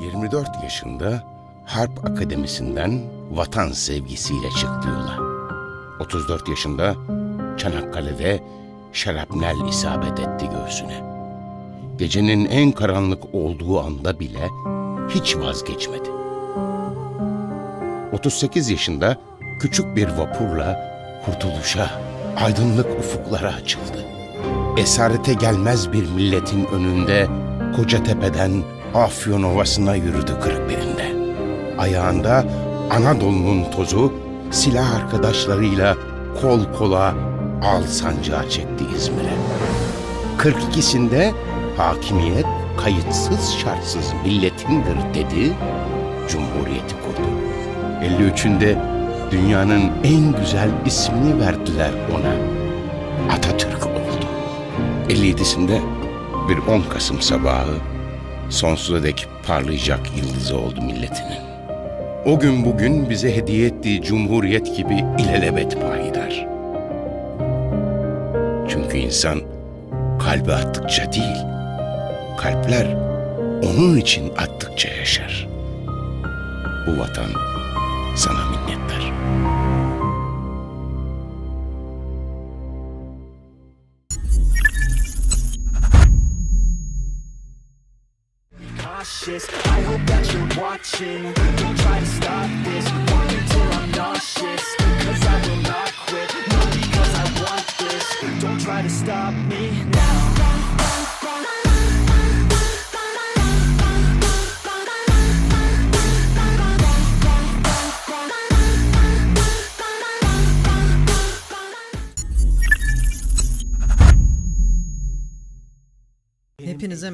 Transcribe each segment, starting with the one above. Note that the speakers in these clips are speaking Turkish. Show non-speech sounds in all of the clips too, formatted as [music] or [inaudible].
24 yaşında Harp Akademisi'nden vatan sevgisiyle çıktı yola. 34 yaşında Çanakkale'de şarapnel isabet etti göğsüne. Gecenin en karanlık olduğu anda bile hiç vazgeçmedi. 38 yaşında küçük bir vapurla kurtuluşa, aydınlık ufuklara açıldı. Esarete gelmez bir milletin önünde Kocatepe'den Afyon Ovası'na yürüdü kırk birinde. Ayağında Anadolu'nun tozu silah arkadaşlarıyla kol kola al sancağı çekti İzmir'e. 42'sinde hakimiyet kayıtsız şartsız milletindir dedi, cumhuriyeti kurdu. 53'ünde dünyanın en güzel ismini verdiler ona. Atatürk oldu. 57'sinde bir 10 Kasım sabahı sonsuza dek parlayacak yıldızı oldu milletinin. O gün bugün bize hediye ettiği cumhuriyet gibi ilelebet payidar. Çünkü insan kalbi attıkça değil, kalpler onun için attıkça yaşar. Bu vatan sana minnettar. Cautious. I hope that you're watching. Don't try to stop this. Walk until I'm nauseous. Cause I will not quit. No, because I want this. Don't try to stop me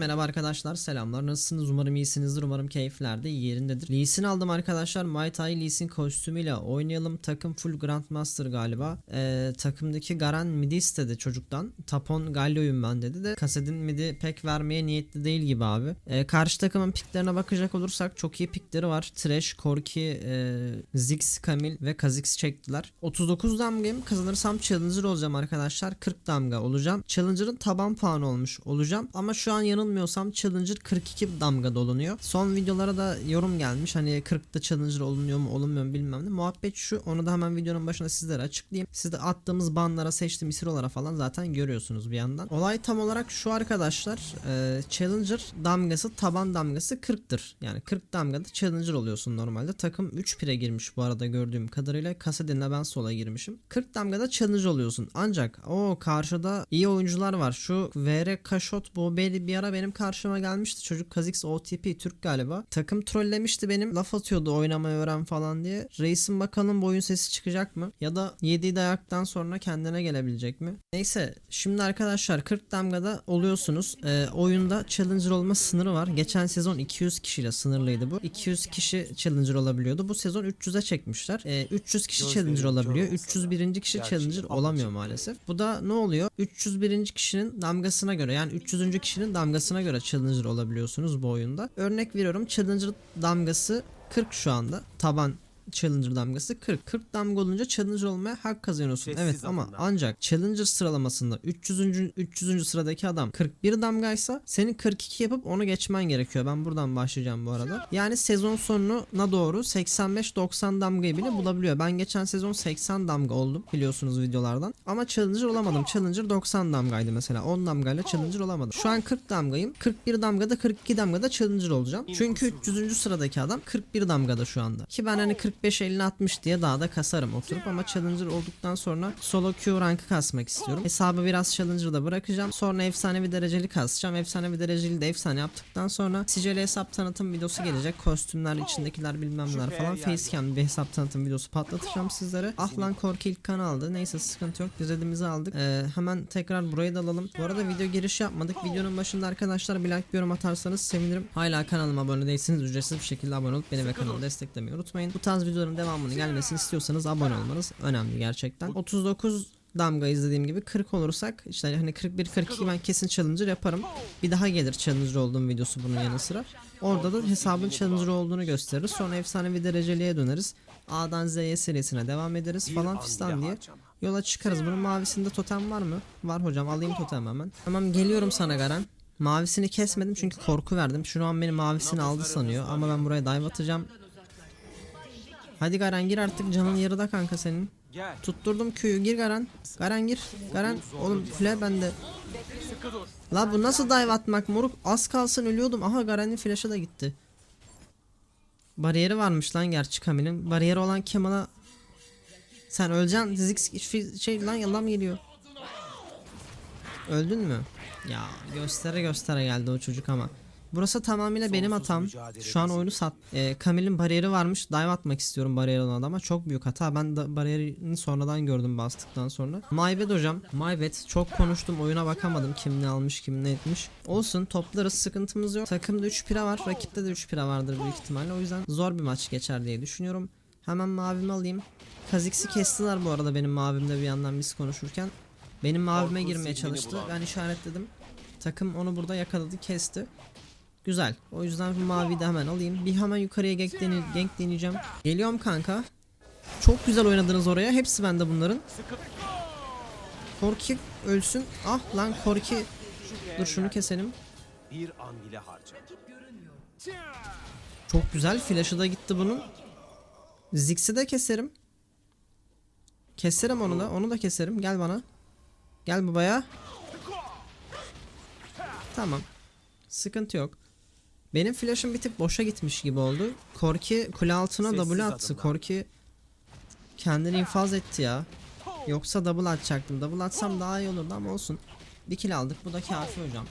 merhaba arkadaşlar selamlar. Nasılsınız? Umarım iyisinizdir. Umarım keyifler de yerindedir. Lee aldım arkadaşlar. Muay Thai Lee Sin kostümüyle oynayalım. Takım full Grandmaster galiba. Ee, takımdaki Garen midi istedi çocuktan. Tapon Galio'yum ben dedi de. Kasedin midi pek vermeye niyetli değil gibi abi. Ee, Karşı takımın piklerine bakacak olursak çok iyi pikleri var. Trash, Corki, e, Ziggs, Camille ve Kha'Zix çektiler. 39 damgayım. Kazanırsam Challenger olacağım arkadaşlar. 40 damga olacağım. Challenger'ın taban puanı olmuş olacağım. Ama şu an yanılmıyorsam Challenger 42 damga dolunuyor. Son videolara da yorum gelmiş. Hani 40'ta Challenger olunuyor mu olunmuyor mu bilmem ne. Muhabbet şu. Onu da hemen videonun başına sizlere açıklayayım. Siz de attığımız banlara seçtiğim isirolara falan zaten görüyorsunuz bir yandan. Olay tam olarak şu arkadaşlar. e, Challenger damgası taban damgası 40'tır. Yani 40 damgada Challenger oluyorsun normalde. Takım 3 pire girmiş bu arada gördüğüm kadarıyla. Kasadin'le ben sola girmişim. 40 damgada Challenger oluyorsun. Ancak o karşıda iyi oyuncular var. Şu VR Kaşot bu bir ara benim karşıma gelmişti. Çocuk Kha'Zix OTP Türk galiba. Takım trollemişti benim. Laf atıyordu oynamayı öğren falan diye. Reisin bakalım bu oyun sesi çıkacak mı? Ya da yediği dayaktan sonra kendine gelebilecek mi? Neyse şimdi arkadaşlar 40 damgada oluyorsunuz. Ee, oyunda Challenger olma sınırı var. Geçen sezon 200 kişiyle sınırlıydı bu. 200 kişi Challenger olabiliyordu. Bu sezon 300'e çekmişler. Ee, 300 kişi Challenger olabiliyor. 301. kişi Challenger olamıyor maalesef. Bu da ne oluyor? 301. kişinin damgasına göre yani 300. kişinin damgasına göre Challenger olabiliyorsunuz bu oyunda. Örnek veriyorum Challenger damgası 40 şu anda. Taban Challenger damgası 40. 40 damga olunca Challenger olmaya hak kazanıyorsun. Sessiz evet ama ancak Challenger sıralamasında 300. 300. sıradaki adam 41 damgaysa senin 42 yapıp onu geçmen gerekiyor. Ben buradan başlayacağım bu arada. Yani sezon sonuna doğru 85-90 damgayı bile bulabiliyor. Ben geçen sezon 80 damga oldum biliyorsunuz videolardan. Ama Challenger olamadım. Challenger 90 damgaydı mesela. 10 damgayla Challenger olamadım. Şu an 40 damgayım. 41 damgada 42 damgada Challenger olacağım. Çünkü 300. sıradaki adam 41 damgada şu anda. Ki ben hani 45 50 60 diye daha da kasarım oturup ama Challenger olduktan sonra solo Q rankı kasmak istiyorum. Hesabı biraz Challenger'da bırakacağım. Sonra efsanevi dereceli kasacağım. Efsanevi dereceli de efsane yaptıktan sonra sicili hesap tanıtım videosu gelecek. Kostümler içindekiler bilmem neler falan. Facecam bir hesap tanıtım videosu patlatacağım sizlere. Ah lan Korki ilk kan aldı. Neyse sıkıntı yok. Düzedimizi aldık. Ee, hemen tekrar burayı da alalım. Bu arada video giriş yapmadık. Videonun başında arkadaşlar bir like bir yorum atarsanız sevinirim. Hala kanalıma abone değilseniz ücretsiz bir şekilde abone olup beni ve kanalı desteklemeyi unutmayın. Bu tarz videoların devamının gelmesini istiyorsanız abone olmanız önemli gerçekten. 39 damga izlediğim gibi 40 olursak işte hani 41 42 ben kesin challenger yaparım. Bir daha gelir challenger olduğum videosu bunun yanı sıra. Orada da hesabın challenger olduğunu gösteririz. Sonra efsanevi dereceliğe döneriz. A'dan Z'ye serisine devam ederiz falan fistan diye. Yola çıkarız. Bunun mavisinde totem var mı? Var hocam alayım totem hemen. Tamam geliyorum sana Garen. Mavisini kesmedim çünkü korku verdim. Şu an benim mavisini aldı sanıyor ama ben buraya dive atacağım. Hadi Garen gir artık canın yarıda kanka senin. Gel. Tutturdum Q'yu gir Garen. Garen gir. Garen oğlum flair bende. La bu nasıl dive atmak moruk? Az kalsın ölüyordum. Aha Garen'in flash'ı da gitti. Bariyeri varmış lan gerçi Camille'in. Bariyeri olan Kemal'a sen öleceksin. Fi- şey lan yalan geliyor. Öldün mü? Ya göstere göstere geldi o çocuk ama. Burası tamamıyla benim hatam. Şu an oyunu sat. Ee, Camille'in bariyeri varmış. Dive atmak istiyorum bariyer olan adama. Çok büyük hata. Ben de bariyerini sonradan gördüm bastıktan sonra. My bad hocam. My bad. Çok konuştum. Oyuna bakamadım. Kim ne almış kim ne etmiş. Olsun toplarız. Sıkıntımız yok. Takımda 3 pira var. Rakipte de 3 pira vardır büyük ihtimalle. O yüzden zor bir maç geçer diye düşünüyorum. Hemen mavimi alayım. Kazix'i kestiler bu arada benim mavimde bir yandan biz konuşurken. Benim mavime girmeye çalıştı. Ben işaretledim. Takım onu burada yakaladı, kesti. Güzel. O yüzden bu maviyi de hemen alayım. Bir hemen yukarıya gank, dene- gank deneyeceğim. Geliyorum kanka. Çok güzel oynadınız oraya. Hepsi bende bunların. Korki ölsün. Ah lan Korki. Dur şunu keselim. Bir an bile harca. Çok güzel. Flash'ı da gitti bunun. Ziggs'i de keserim. Keserim onu da. Onu da keserim. Gel bana. Gel babaya. Tamam. Sıkıntı yok. Benim flash'ım bir tık boşa gitmiş gibi oldu. Korki kule altına Sessiz double attı. adımlar. Korki kendini infaz etti ya. Yoksa double atacaktım. Double atsam daha iyi olurdu ama olsun. Bir kill aldık. Bu da kafi hocam.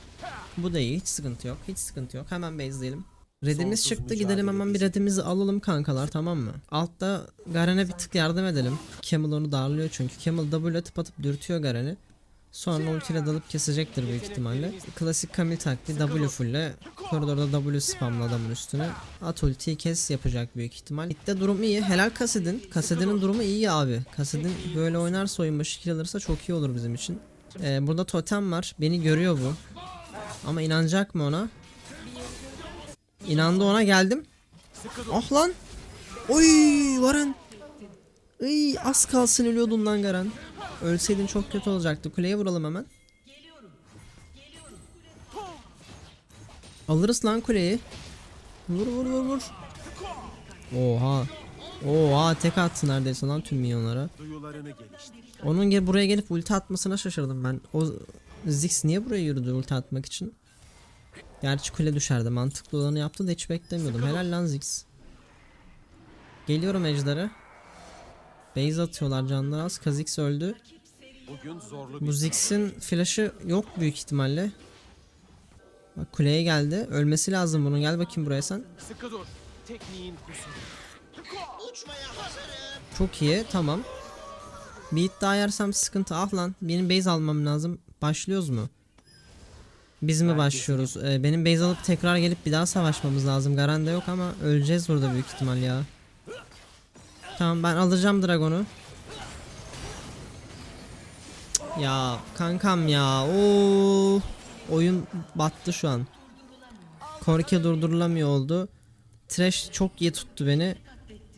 Bu da iyi. Hiç sıkıntı yok. Hiç sıkıntı yok. Hemen base'leyelim. Redimiz çıktı gidelim hemen bir redimizi alalım kankalar tamam mı? Altta Garen'e bir tık yardım edelim. Camel onu darlıyor çünkü. Camel W atıp atıp dürtüyor Garen'i. Sonra ultiyle dalıp kesecektir büyük ihtimalle. Klasik Camille taktiği W full'le koridorda W spamla adamın üstüne. At ultiyi kes yapacak büyük ihtimal. Mid'de durum iyi. Helal Kasedin. Kasedin'in durumu iyi abi. Kasedin böyle oynarsa oyun başı kill alırsa çok iyi olur bizim için. Ee, burada totem var. Beni görüyor bu. Ama inanacak mı ona? İnandı ona geldim. Ah lan. Oy Garen. Iy az kalsın ölüyordun lan Garen. Ölseydin çok kötü olacaktı. Kuleye vuralım hemen. Alırız lan kuleyi. Vur vur vur vur. Oha. Oha tek attı neredeyse lan tüm milyonlara. Onun ge- buraya gelip ulti atmasına şaşırdım ben. O Ziggs niye buraya yürüdü ulti atmak için? Gerçi kule düşerdi. Mantıklı olanı yaptı da hiç beklemiyordum. Helal lan Ziggs. Geliyorum ejder'e. Base atıyorlar canlar az. Kha'Zix öldü. Bugün zorlu bir Bu Ziggs'in flash'ı yok büyük ihtimalle. Bak kuleye geldi. Ölmesi lazım bunun. Gel bakayım buraya sen. Çok iyi. Tamam. Bir hit daha yersem sıkıntı. Ah lan. Benim base almam lazım. Başlıyoruz mu? Biz mi başlıyoruz? Ee, benim base alıp tekrar gelip bir daha savaşmamız lazım. Garanda yok ama öleceğiz burada büyük ihtimal ya. Tamam ben alacağım Dragon'u. Ya kankam ya. Oo. Oyun battı şu an. Korke durdurulamıyor oldu. Trash çok iyi tuttu beni.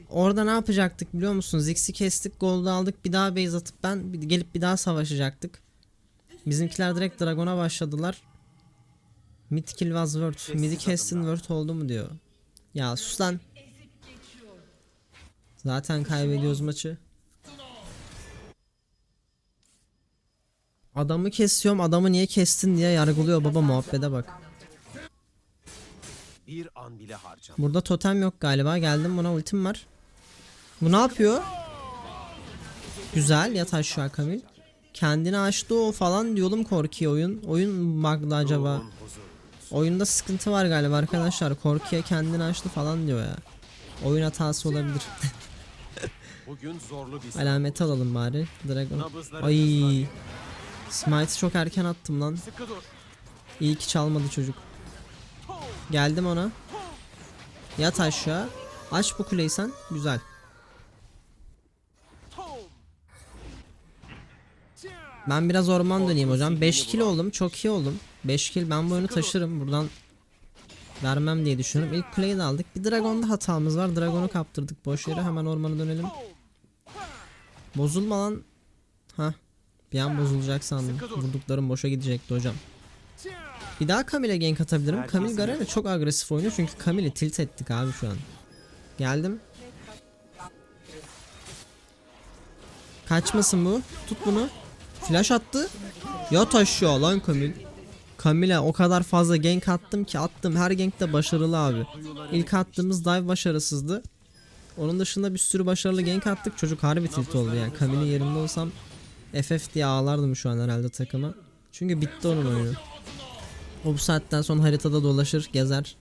Orada ne yapacaktık biliyor musun? Ziggs'i kestik, gold'u aldık. Bir daha base atıp ben gelip bir daha savaşacaktık. Bizimkiler direkt Dragon'a başladılar. Mid kill was worth. Mid'i kestin worth oldu mu diyor. Ya sus lan. Zaten kaybediyoruz maçı. Adamı kesiyorum. Adamı niye kestin diye yargılıyor baba muhabbete bak. Bir an bile harcama. Burada totem yok galiba. Geldim buna ultim var. Bu ne yapıyor? Güzel yat aşağı Kamil. Kendini açtı o falan diyordum korkuya oyun. Oyun bug'da acaba. Oyunda sıkıntı var galiba arkadaşlar. Korkuya kendini açtı falan diyor ya. Oyun hatası olabilir. [laughs] Bugün zorlu bir Alamet alalım bari. Dragon. Ay. Smite çok erken attım lan. İyi ki çalmadı çocuk. Geldim ona. Yat aşağı. Aç bu kuleyi sen. Güzel. Ben biraz orman döneyim hocam. 5 kill oldum. Çok iyi oldum. 5 kill ben bu oyunu taşırım. Buradan vermem diye düşünüyorum. İlk kuleyi de aldık. Bir Dragon'da hatamız var. Dragon'u kaptırdık boş yere. Hemen ormana dönelim. Bozulma lan. Ha. Bir an bozulacak sandım. Vurduklarım boşa gidecekti hocam. Bir daha Camille'e gank atabilirim. Camille Garen çok agresif oynuyor çünkü Camille'i tilt ettik abi şu an. Geldim. Kaçmasın bu. Tut bunu. Flash attı. Yat aşağı lan Camille. Camille'e o kadar fazla gank attım ki attım her gank de başarılı abi. İlk attığımız dive başarısızdı. Onun dışında bir sürü başarılı gank attık. Çocuk harbi tilt oldu yani. Camille'in yerinde olsam FF diye ağlardım şu an herhalde takıma. Çünkü bitti onun oyunu. O bu saatten sonra haritada dolaşır, gezer.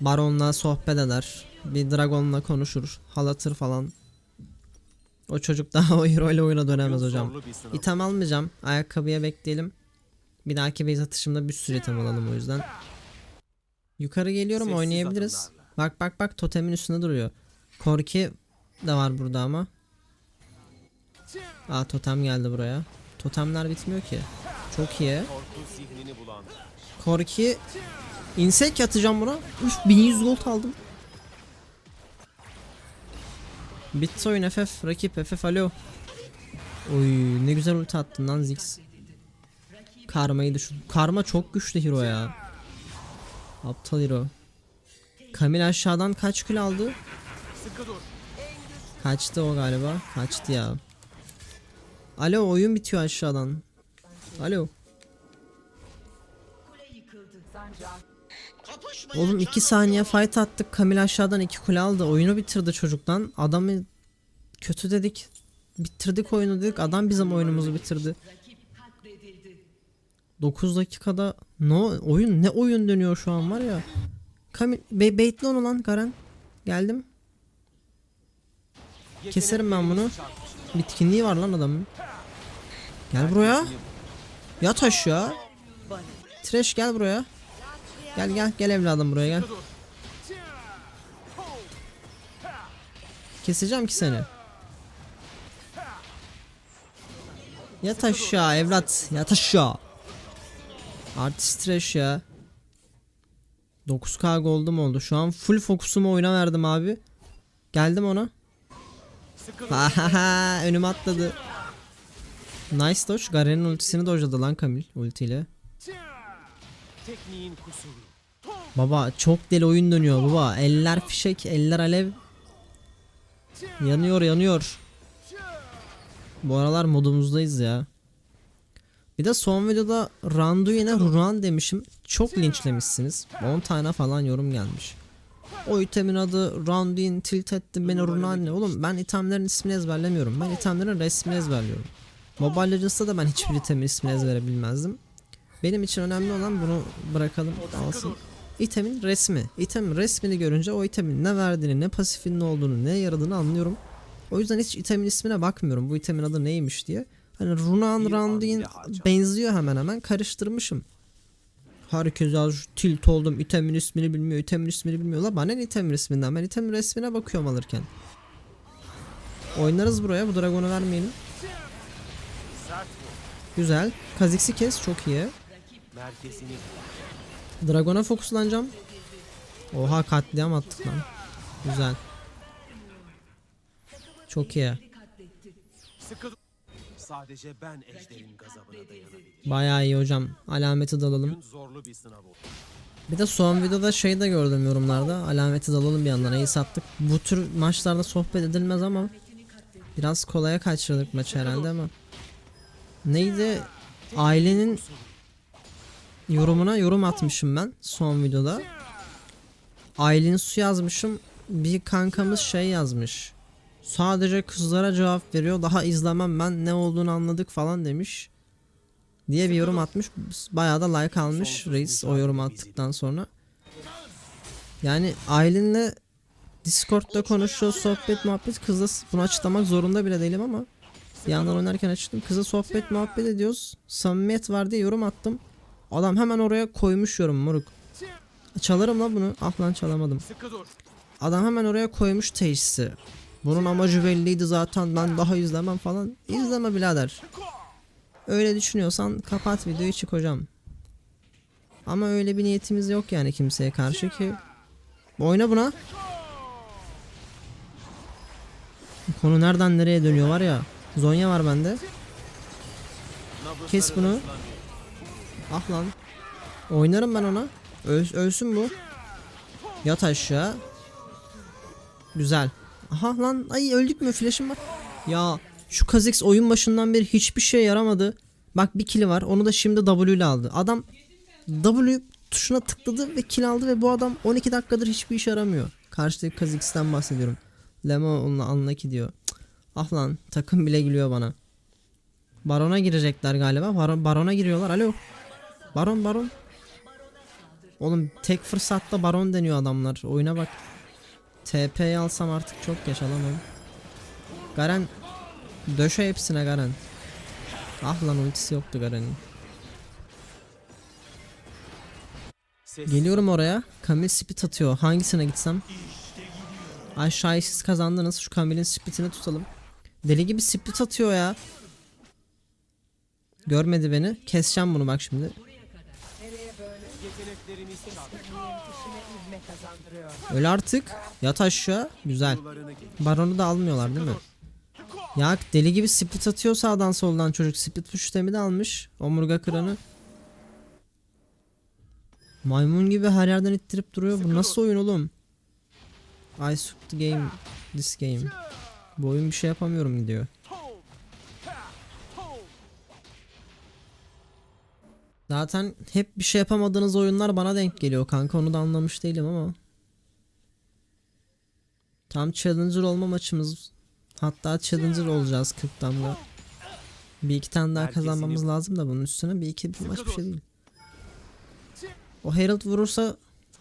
Baron'la sohbet eder. Bir Dragon'la konuşur. Halatır falan. O çocuk daha [laughs] o hero ile oyuna dönemez hocam. İtem almayacağım. Ayakkabıya bekleyelim. Bir dahaki base atışımda bir sürü item alalım o yüzden. Yukarı geliyorum oynayabiliriz. Bak bak bak totemin üstünde duruyor. Korki de var burada ama. Aa totem geldi buraya. Totemler bitmiyor ki. Çok iyi. Korki insek atacağım buna. Üf 1100 gold aldım. Bitti oyun FF. Rakip FF alo. Oy ne güzel ulti attın lan Ziggs. Karma'yı düşün. Karma çok güçlü hero ya. Aptal hero. Kamil aşağıdan kaç kill aldı? Kaçtı o galiba. Kaçtı ya. Alo oyun bitiyor aşağıdan. Alo. Oğlum 2 saniye fight attık. Kamil aşağıdan 2 kule aldı. Oyunu bitirdi çocuktan. Adamı kötü dedik. Bitirdik oyunu dedik. Adam bizim oyunumuzu bitirdi. 9 dakikada no oyun ne oyun dönüyor şu an var ya. Kamil be baitli onu lan. Geldim. Keserim ben bunu. Bitkinliği var lan adamın. Gel buraya. Yat aşağı. Trash gel buraya. Gel gel gel evladım buraya gel. Keseceğim ki seni. Yat aşağı evlat. Yat aşağı. Artist trash ya. 9k gold'um oldu. Şu an full fokusumu oyuna verdim abi. Geldim ona. [laughs] Önüme atladı. Nice dodge. Garen'in ultisini dodge'ladı lan Kamil ultiyle. Baba çok deli oyun dönüyor baba. Eller fişek, eller alev. Yanıyor yanıyor. Bu aralar modumuzdayız ya. Bir de son videoda Randuin'e Runan demişim. Çok linçlemişsiniz. 10 tane falan yorum gelmiş. O itemin adı Randuin tilt etti beni Runan ne? Oğlum ben itemlerin ismini ezberlemiyorum. Ben itemlerin resmini ezberliyorum. Mobile Legends'ta da ben hiçbir itemin ismini ezberebilmezdim. Benim için önemli olan bunu bırakalım alsın. İtemin resmi. İtemin resmini görünce o itemin ne verdiğini, ne pasifinin ne olduğunu, ne yaradığını anlıyorum. O yüzden hiç itemin ismine bakmıyorum. Bu itemin adı neymiş diye. Hani Runan harca. benziyor hemen hemen karıştırmışım. Herkes şu tilt oldum itemin ismini bilmiyor itemin ismini bilmiyor. La bana itemin isminden ben itemin resmine bakıyorum alırken. Oynarız buraya bu dragonu vermeyelim. Güzel. Kazix'i kes çok iyi. Dragon'a fokuslanacağım. Oha katliam attık lan. Güzel. Çok iyi. Sadece ben ejderin gazabına dayanabilirim. Bayağı iyi hocam. Alameti dalalım. Bugün zorlu bir sınav oldu. Bir de son videoda şey de gördüm yorumlarda. Alameti dalalım bir yandan. İyi sattık. Bu tür maçlarda sohbet edilmez ama biraz kolaya kaçırdık maçı herhalde ama. Neydi? Ailenin yorumuna yorum atmışım ben son videoda. Aylin su yazmışım. Bir kankamız şey yazmış. Sadece kızlara cevap veriyor. Daha izlemem ben ne olduğunu anladık falan demiş. Diye bir yorum atmış. Bayağı da like almış reis o yorum attıktan sonra. Yani Aylin'le Discord'da konuşuyor sohbet muhabbet kızla bunu açıklamak zorunda bile değilim ama bir yandan oynarken açtım kızla sohbet muhabbet ediyoruz samimiyet var diye yorum attım adam hemen oraya koymuş yorum moruk çalarım la bunu ah lan çalamadım. Adam hemen oraya koymuş teşhisi. Bunun amacı belliydi zaten ben daha izlemem falan. İzleme birader. Öyle düşünüyorsan kapat videoyu çık hocam. Ama öyle bir niyetimiz yok yani kimseye karşı ki. Oyna buna. Konu nereden nereye dönüyor var ya. Zonya var bende. Kes bunu. Ah lan. Oynarım ben ona. Öl- ölsün bu. Yat aşağı. Güzel. Aha lan ay öldük mü flash'ım var. Ya şu Kha'Zix oyun başından beri hiçbir şey yaramadı. Bak bir kili var onu da şimdi W ile aldı. Adam W tuşuna tıkladı ve kill aldı ve bu adam 12 dakikadır hiçbir işe yaramıyor. Karşıdaki Kha'Zix'ten bahsediyorum. Lemo onunla Unlucky diyor. Cık. Ah lan takım bile gülüyor bana. Barona girecekler galiba. Baron, barona giriyorlar. Alo. Baron baron. Oğlum tek fırsatta baron deniyor adamlar. Oyuna bak. TP'yi alsam artık çok geç alamam. Garen döşe hepsine Garen. Ah lan ultisi yoktu Garen'in. Geliyorum oraya. Kamil speed atıyor. Hangisine gitsem? Aşağıyı siz kazandınız. Şu Kamil'in speedini tutalım. Deli gibi speed atıyor ya. Görmedi beni. Keseceğim bunu bak şimdi. Öl artık. Yat aşağı. Güzel. Baronu da almıyorlar değil mi? Ya deli gibi split atıyor sağdan soldan çocuk. Split push sistemi de almış. Omurga kıranı. Maymun gibi her yerden ittirip duruyor. Bu nasıl oyun oğlum? I suck the game. This game. Bu oyun bir şey yapamıyorum gidiyor. Zaten hep bir şey yapamadığınız oyunlar bana denk geliyor kanka onu da anlamış değilim ama. Tam Challenger olma maçımız. Hatta Challenger olacağız 40 damla. Bir iki tane daha kazanmamız lazım da bunun üstüne bir iki bir maç bir şey değil. O Herald vurursa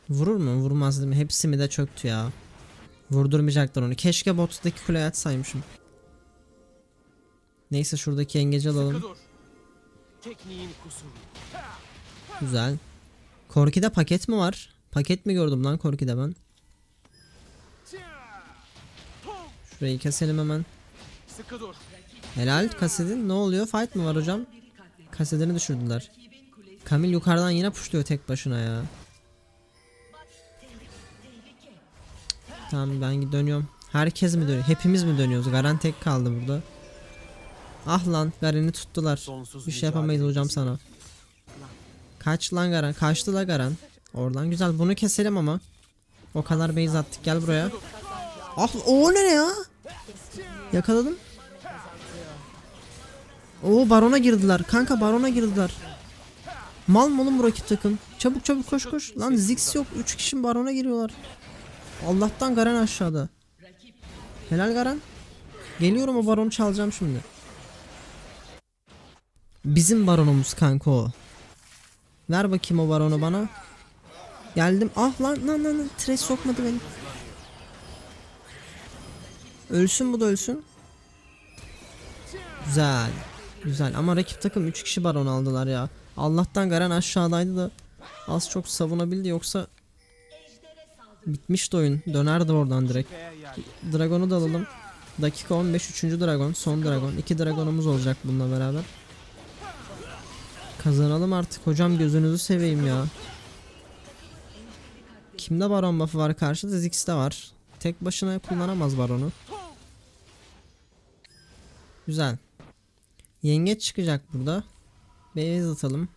vurur mu? Vurmaz değil mi? Hepsi mi de çöktü ya. Vurdurmayacaklar onu. Keşke bottaki kuleye atsaymışım. Neyse şuradaki yengeci alalım. Dur. Tekniğin kusuru. Güzel. Korki'de paket mi var? Paket mi gördüm lan Korki'de ben? Şurayı keselim hemen. Helal kasedin ne oluyor? Fight mı var hocam? Kasedini düşürdüler. Kamil yukarıdan yine puşluyor tek başına ya. Tamam ben dönüyorum. Herkes mi dönüyor? Hepimiz mi dönüyoruz? Garen tek kaldı burada. Ah lan Garen'i tuttular. Sonsuz Bir şey yapamayız hocam sana. Kaç lan Garen? Kaçtı la Garen. Oradan güzel bunu keselim ama. O kadar base attık gel buraya. Ah o ne ya? Yakaladım. Oo barona girdiler. Kanka barona girdiler. Mal mı oğlum bu rakip takım? Çabuk çabuk koş koş. Lan Ziggs yok. 3 kişi barona giriyorlar. Allah'tan Garen aşağıda. Helal Garen. Geliyorum o baronu çalacağım şimdi. Bizim baronumuz kanka o. Ver bakayım o baronu bana. Geldim. Ah lan lan lan. Trash sokmadı beni. Ölsün bu da ölsün. Güzel. Güzel ama rakip takım 3 kişi baron aldılar ya. Allah'tan Garen aşağıdaydı da az çok savunabildi yoksa bitmişti oyun. Dönerdi oradan direkt. Dragon'u da alalım. Dakika 15 3. dragon, son dragon. 2 dragonumuz olacak bununla beraber. Kazanalım artık hocam gözünüzü seveyim ya. Kimde baron buff'ı var karşıda? Ziggs'te var. Tek başına kullanamaz baronu. Güzel. Yengeç çıkacak burada. Beyaz atalım.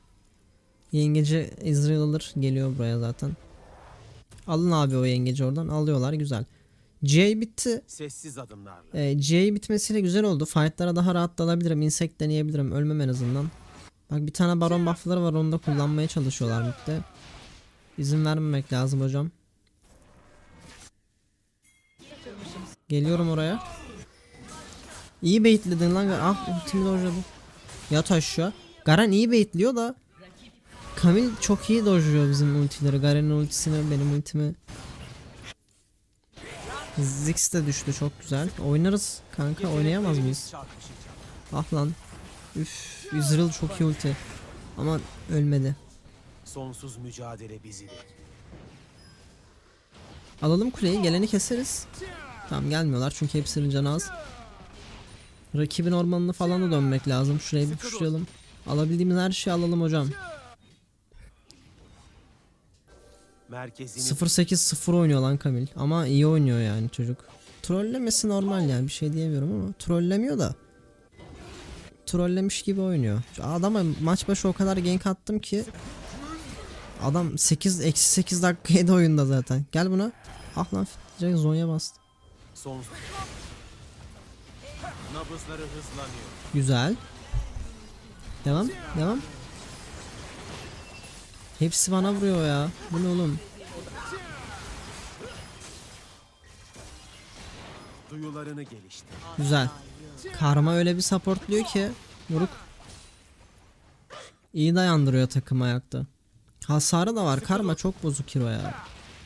Yengeci Ezreal alır. Geliyor buraya zaten. Alın abi o yengeci oradan. Alıyorlar güzel. GA bitti. Sessiz adımlarla. E, GA bitmesiyle güzel oldu. Fightlara daha rahat dalabilirim. Insect deneyebilirim. Ölmem en azından. Bak bir tane baron buff'ları var. Onu da kullanmaya çalışıyorlar midde. İzin vermemek lazım hocam. Geliyorum oraya. İyi baitledin lan. Ah ultimi dojladı. Yat aşağı. Garen iyi baitliyor da Kamil çok iyi dojluyor bizim ultileri. Garen'in ultisini benim ultimi. Ziggs de düştü çok güzel. Oynarız kanka oynayamaz mıyız? Ah lan. Üf Ezreal çok iyi ulti. Ama ölmedi. Sonsuz mücadele bizidir. Alalım kuleyi geleni keseriz. Tamam gelmiyorlar çünkü hepsinin canı az. Rakibin ormanını falan da dönmek lazım. Şurayı bir pushlayalım. Alabildiğimiz her şeyi alalım hocam. Merkezini 0-8-0 oynuyor lan Kamil. Ama iyi oynuyor yani çocuk. Trollemesi normal yani bir şey diyemiyorum ama. Trollemiyor da. Trollemiş gibi oynuyor. Şu Adama maç başı o kadar gank attım ki. Adam 8 eksi 8 dakikaydı oyunda zaten. Gel buna. Ah lan direkt Zonya bastı. Son... Nabızları hızlanıyor. Güzel. Devam. Devam. Hepsi bana vuruyor ya. Bu ne oğlum? Duyularını geliştir. Güzel. Karma öyle bir supportluyor ki. Moruk. İyi dayandırıyor takım ayakta. Hasarı da var. Karma çok bozuk hero ya.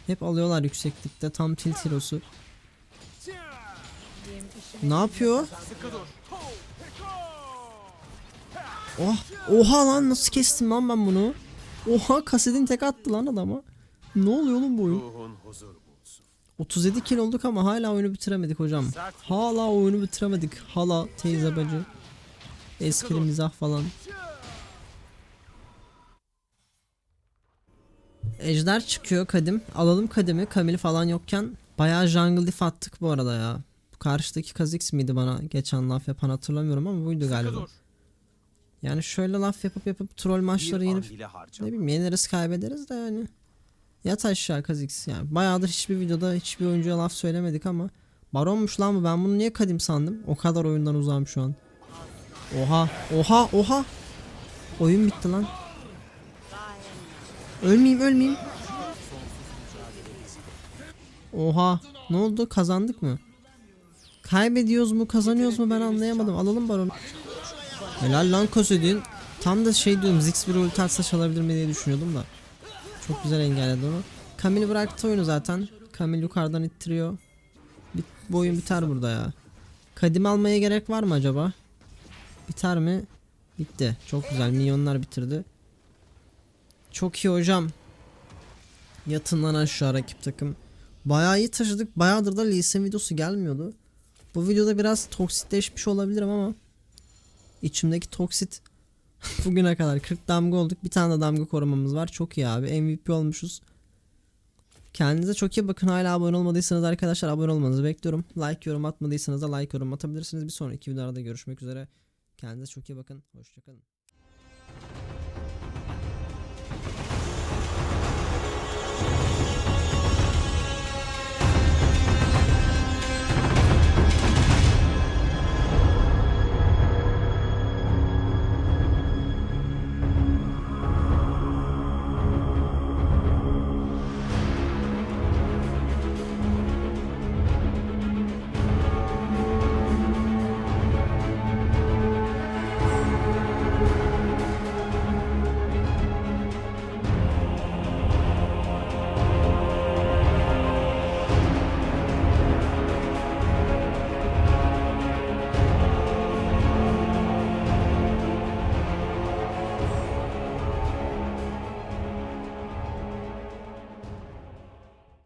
Hep alıyorlar yükseklikte. Tam tilt hero'su. Ne yapıyor? Oh, oha lan nasıl kestim lan ben bunu? Oha kasedin tek attı lan adama. Ne oluyor oğlum bu oyun? Ruhun huzur bulsun. 37 kill olduk ama hala oyunu bitiremedik hocam. Hala oyunu bitiremedik. Hala teyze bacı. Espri mizah falan. Ejder çıkıyor kadim. Alalım kadimi. Kamil falan yokken. Bayağı jungle diff attık bu arada ya. Bu karşıdaki Kha'Zix miydi bana geçen laf yapan hatırlamıyorum ama buydu galiba. Yani şöyle laf yapıp yapıp troll maçları yenip ne bileyim yeneriz kaybederiz de yani. Yat aşağı Kha'Zix yani. Bayağıdır hiçbir videoda hiçbir oyuncuya laf söylemedik ama Baronmuş lan bu ben bunu niye kadim sandım? O kadar oyundan uzağım şu an. Oha oha oha. Oyun bitti lan. Ölmeyeyim ölmeyeyim. Oha ne oldu kazandık mı? Kaybediyoruz mu kazanıyoruz mu ben anlayamadım. Alalım baronu. Helal lan Kosedin. Tam da şey diyorum Ziggs bir ulti atsa çalabilir mi diye düşünüyordum da. Çok güzel engelledi onu. Kamil bıraktı oyunu zaten. Kamil yukarıdan ittiriyor. Bit, bu oyun biter burada ya. Kadim almaya gerek var mı acaba? Biter mi? Bitti. Çok güzel. Milyonlar bitirdi. Çok iyi hocam. Yatın lan aşağı rakip takım. Bayağı iyi taşıdık. Bayağıdır da Lee videosu gelmiyordu. Bu videoda biraz toksitleşmiş olabilirim ama içimdeki toksit [laughs] bugüne kadar 40 damga olduk. Bir tane de damga korumamız var. Çok iyi abi. MVP olmuşuz. Kendinize çok iyi bakın. Hala abone olmadıysanız arkadaşlar abone olmanızı bekliyorum. Like yorum atmadıysanız da like yorum atabilirsiniz. Bir sonraki videolarda görüşmek üzere. Kendinize çok iyi bakın. Hoşçakalın.